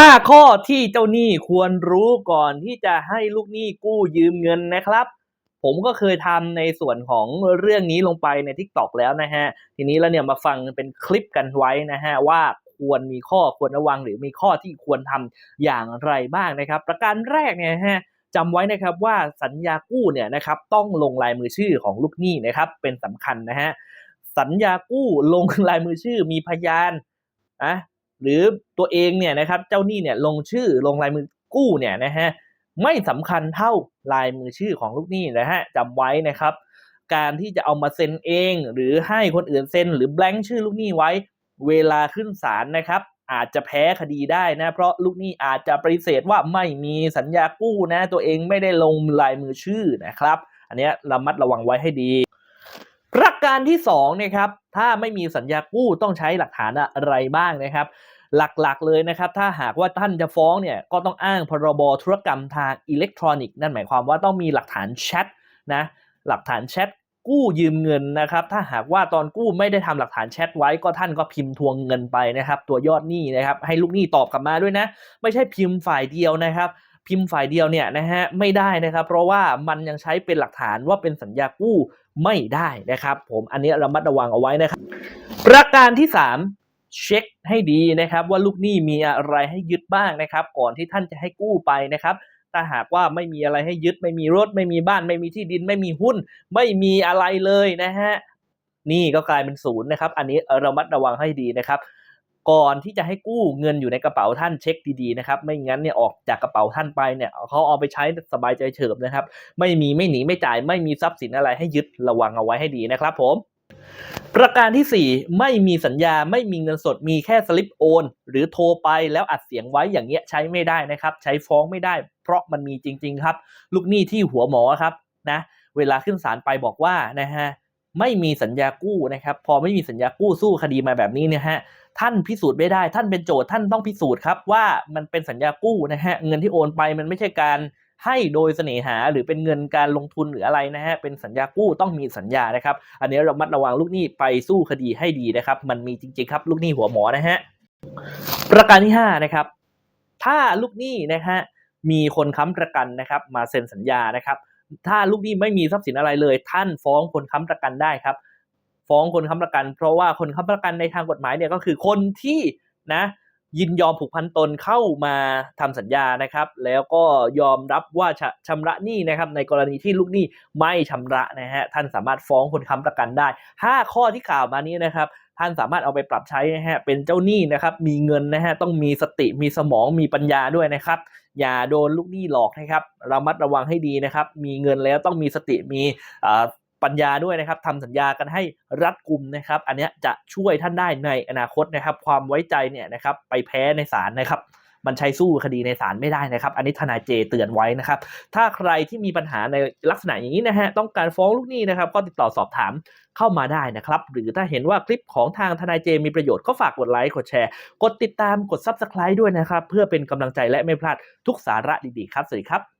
ห้าข้อที่เจ้าหนี้ควรรู้ก่อนที่จะให้ลูกหนี้กู้ยืมเงินนะครับ ผมก็เคยทำในส่วนของเรื่องนี้ลงไปใน Tik t o อกแล้วนะฮะ ทีนี้แล้วเนี่ยมาฟังเป็นคลิปกันไว้นะฮะว่าควรมีข้อควรระวังหรือมีข้อที่ควรทำอย่างไรบ้างนะครับ ประการแรกเนี่ยฮะจำไว้นะครับว่าสัญญากู้เนี่ยนะครับต้องลงลายมือชื่อของลูกหนี้นะครับเป็นสำคัญนะฮะสัญญากู้ลงลายมือชื่อมีพยานนะ หรือตัวเองเนี่ยนะครับเจ้าหนี้เนี่ยลงชื่อลงลายมือกู้เนี่ยนะฮะไม่สำคัญเท่าลายมือชื่อของลูกหนี้นะฮะจำไว้นะครับ การที่จะเอามาเซ็นเอง หรือให้คนอื่นเซ็น หรือแบงค์ชื่อลูกหนี้ไว้ เวลาขึ้นศาลนะครับ อาจจะแพ้คดีได้นะเพราะลูกหนี้อาจจะปฏิเสธว่าไม่มีสัญญากู้นะ ตัวเองไม่ได้ลงลายมือชื่อนะครับ อันนี้ระมัดระวังไว้ให้ดี ประการที่2นะครับถ้าไม่มีสัญญากู้ต้องใช้หลักฐานอะไรบ้างนะครับ หลักๆเลยนะครับ ถ้าหากว่าท่านจะฟ้องเนี่ยก็ต้องอ้างพรบธุรกรรมทางอิเล็กทรอนิกส์นั่นหมายความว่าต้องมีหลักฐานแชทนะหลักฐานแชทกู้ยืมเงินนะครับ ถ้าหากว่าตอนกู้ไม่ได้ทำหลักฐานแชทไว้ก็ท่านก็พิมพ์ทวงเงินไปนะครับ ตัวยอดหนี้นะครับ ให้ลูกหนี้ตอบกลับมาด้วยนะ ไม่ใช่พิมพ์ฝ่ายเดียวนะครับ พิมพ์ฝ่ายเดียวเนี่ยนะฮะไม่ได้นะครับ เพราะว่ามันยังใช้เป็นหลักฐานว่าเป็นสัญญากู้ไม่ได้นะครับ ผมอันนี้ระมัดระวังเอาไว้นะครับ ประการที่ 3เช็คให้ดีนะครับว่าลูกหนี้มีอะไรให้ยึดบ้างนะครับ ก่อนที่ท่านจะให้กู้ไปนะครับ ถ้าหากว่าไม่มีอะไรให้ยึด ไม่มีรถ ไม่มีบ้าน ไม่มีที่ดิน ไม่มีหุ้น ไม่มีอะไรเลยนะฮะนี่ก็กลายเป็นศูนย์นะครับ อันนี้ระมัดระวังให้ดีนะครับ ก่อนที่จะให้กู้เงินอยู่ในกระเป๋าท่านเช็คดีๆนะครับ ไม่งั้นเนี่ยออกจากกระเป๋าท่านไปเนี่ยเขาเอาไปใช้สบายใจเฉิบนะครับ ไม่มีไม่หนีไม่จ่ายไม่มีทรัพย์สินอะไรให้ยึดระวังเอาไว้ให้ดีนะครับผมประการที่ 4 ไม่มีสัญญาไม่มีเงินสดมีแค่สลิปโอน หรือโทรไปแล้วอัดเสียงไว้อย่างเงี้ยใช้ไม่ได้นะครับ ใช้ฟ้องไม่ได้ เพราะมันมีจริง ๆ ครับ ลูกหนี้ที่หัวหมอครับนะ เวลาขึ้นศาลไปบอกว่านะฮะ ไม่มีสัญญากู้นะครับพอไม่มีสัญญากู้สู้คดีมาแบบนี้เนี่ยฮะท่านพิสูจน์ไม่ได้ ท่านเป็นโจทย์ท่านต้องพิสูจน์ครับว่ามันเป็นสัญญากู้นะฮะเงินที่โอนไปมันไม่ใช่การให้โดยเสน่หาหรือเป็นเงินการลงทุนหรืออะไรนะฮะเป็นสัญญากู้ต้องมีสัญญานะครับ อันนี้เรามัดระวังลูกหนี้ไปสู้คดีให้ดีนะครับ มันมีจริง ๆ ครับ ลูกหนี้หัวหมอนะฮะประการที่5นะครับถ้าลูกหนี้นะฮะมีคนค้ำประกันนะครับ มาเซ็นสัญญานะครับ ถ้าลูกหนี้ไม่มีทรัพย์สินอะไรเลย ท่านฟ้องคนค้ำประกันได้ครับ ฟ้องคนค้ำประกัน เพราะว่าคนค้ำประกันในทางกฎหมายเนี่ยก็คือคนที่นะยินยอมผูกพันตนเข้ามาทำสัญญานะครับ แล้วก็ยอมรับว่าชะชำระหนี้นะครับ ในกรณีที่ลูกหนี้ไม่ชำระนะฮะท่านสามารถฟ้องคนค้ำประกันได้ 5 ข้อที่กล่าวมานี้นะครับ ท่านสามารถเอาไปปรับใช้นะฮะเป็นเจ้าหนี้นะครับ มีเงินนะฮะต้องมีสติมีสมองมีปัญญาด้วยนะครับ อย่าโดนลูกหนี้หลอกนะครับระมัดระวังให้ดีนะครับ มีเงินแล้วต้องมีสติมีปัญญาด้วยนะครับทำสัญญากันให้รัดกุมนะครับ อันนี้จะช่วยท่านได้ในอนาคตนะครับ ความไว้ใจเนี่ยนะครับ ไปแพ้ในศาลนะครับ มันใช้สู้คดีในศาลไม่ได้นะครับ อันนี้ทนายเจเตือนไว้นะครับ ถ้าใครที่มีปัญหาในลักษณะอย่างนี้นะฮะต้องการฟ้องลูกหนี้นะครับ ก็ติดต่อสอบถามเข้ามาได้นะครับ หรือถ้าเห็นว่าคลิปของทางทนายเจมีประโยชน์ก็ฝากกดไลค์กดแชร์ กดติดตามกด Subscribe ด้วยนะครับ เพื่อเป็นกำลังใจและไม่พลาดทุกสาระดีๆครับสวัสดีครับ